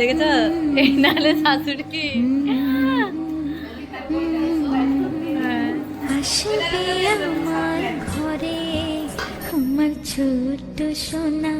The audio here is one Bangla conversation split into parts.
দেখেছ? এই নালে শাশুড়ি হ্যাঁ। আসবে আমার ঘরে আমার ছোট্ট সোনা।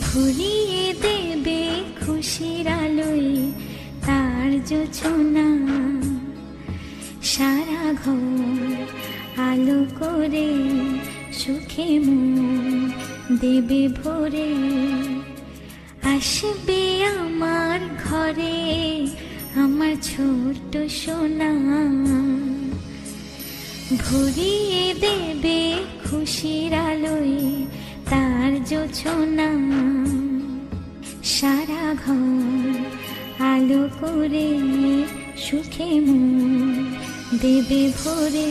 ভরিয়ে দেবে খুশির আলোয় তার যোছনা। সারা ঘর আলো করে সুখে মন দেবে ভরে। আসবে আমার ঘরে আমার ছোট্ট সোনা। ভরিয়ে দেবে খুশির আলোয় তার যোছনা। সারা ঘর আলো করে সুখে মন দেবে ভরে।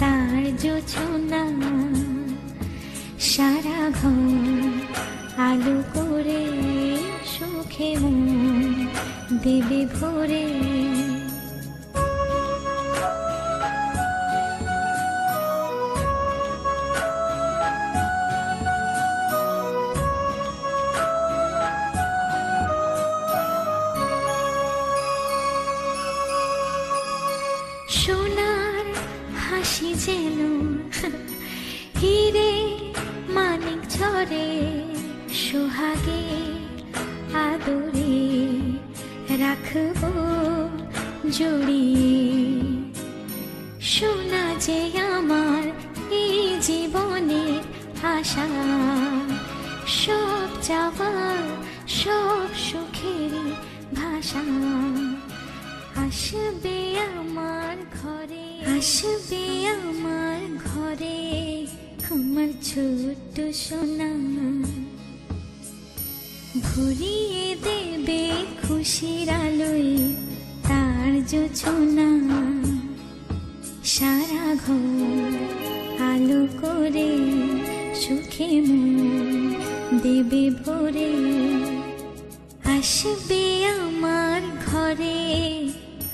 তার যোছনা সারা ঘর আলো করে সুখে দেবে ভরে। সোনার হাসি যেন হিরে মানিক ঝরে, সোহাগে আদরে রাখব জড়িয়ে সোনা যে আমার এই জীবনের আশা, সব চাওয়া, সব সুখের ভাষা। আসবে আমার ঘরে আসবে আমার ঘরে আমার ছোট্ট সোনা। ভরিয়ে দেবে খুশির আলোয় তার যোছনা। সারা ঘর আলো করে সুখে দেবে ভরে। আসবে আমার ঘরে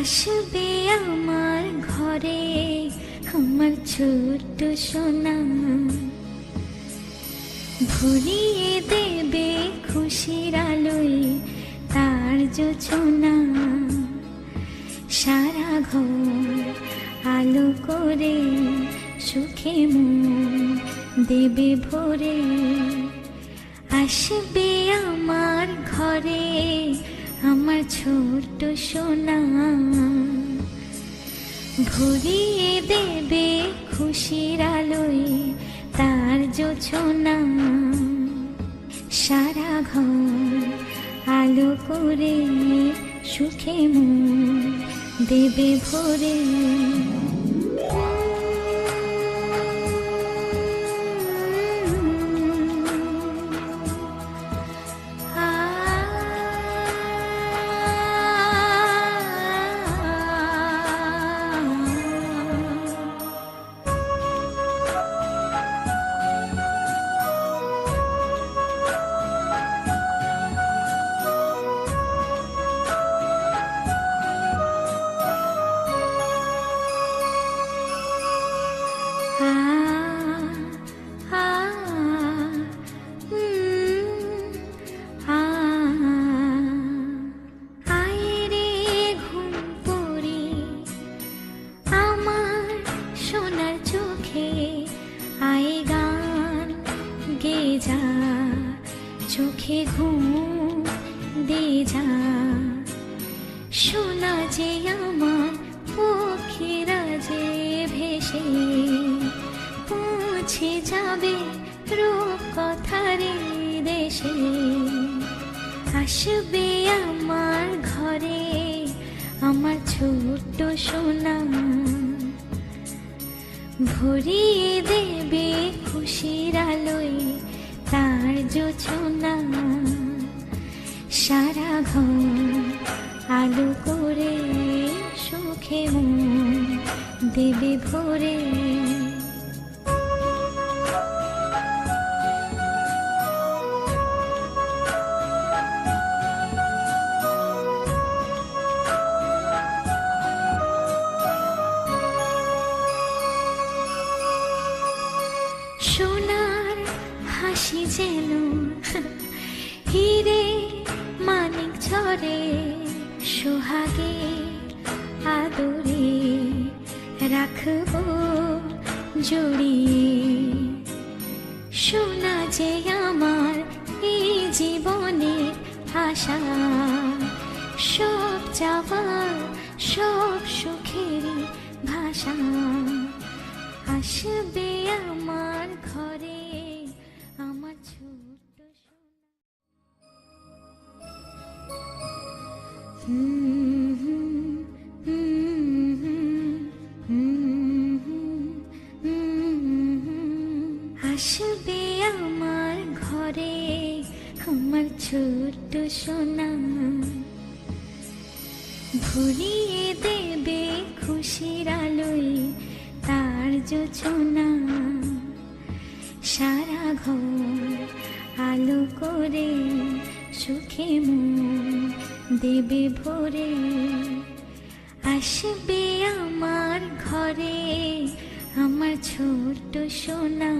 আসবে আমার ঘরে আমার ছোট্ট সোনা। ভরিয়ে দেবে খুশির আলোয় তার যোছনা। সারা ঘর আলো করে সুখে মন দেবে ভরে। আসবে আমার ঘরে আমার ছোট সোনা ভরিয়ে দেবে খুশির আলোয় তার যোছনা। সারা ঘর আলো করে সুখে মন দেবে ভরে। চোখে ঘুম দে যা। শোনা যে আমার পক্ষীরা রাজে ভেসে পৌঁছে যাবে রূপ কথারে দেশে। আসবে আমার ঘরে আমার ছোট্ট সোনা। ভরিয়ে দেবে খুশির আলোয় তার জোছনা সারা ঘর আলো করে সুখে মন দেবে ভরে। হাসি হিরে মানিক ঝরে, সোহাগে আদরে রাখব জড়িয়ে। সোনা যে আমার এই জীবনের আশা, সব যাবার সব সুখের ভাষা। আসবে আমার ঘরে আমার ঘরে আমার ছোট্ট সোনা। ভরিয়ে দেবে খুশির আলোয় তার যোছনা। সারা ঘর আলো করে সুখে মন দেবে ভরে। আসবে আমার ঘরে আমার ছোট্ট সোনা।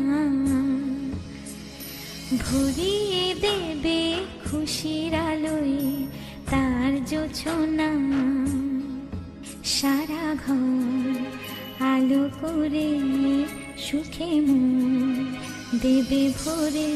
ভরিয়ে দেবে খুশির আলোয় তার জোছনা সারা ঘর আলো করে সুখে মন দেবে ভরে।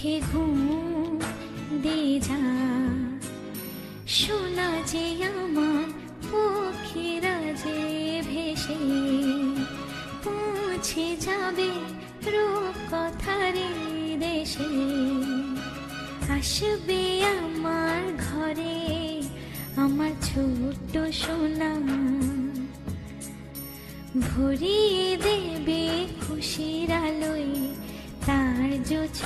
চোখে ঘুম, দে যা। শোনা যে আমার পক্ষীরা যে ভেসে, পৌঁছে যাবে রূপ কথারে দেশে। আসবে আমার ঘরে আমার ছোট্ট সোনা। ভরিয়ে দেবে খুশির আলোয় তার জোছ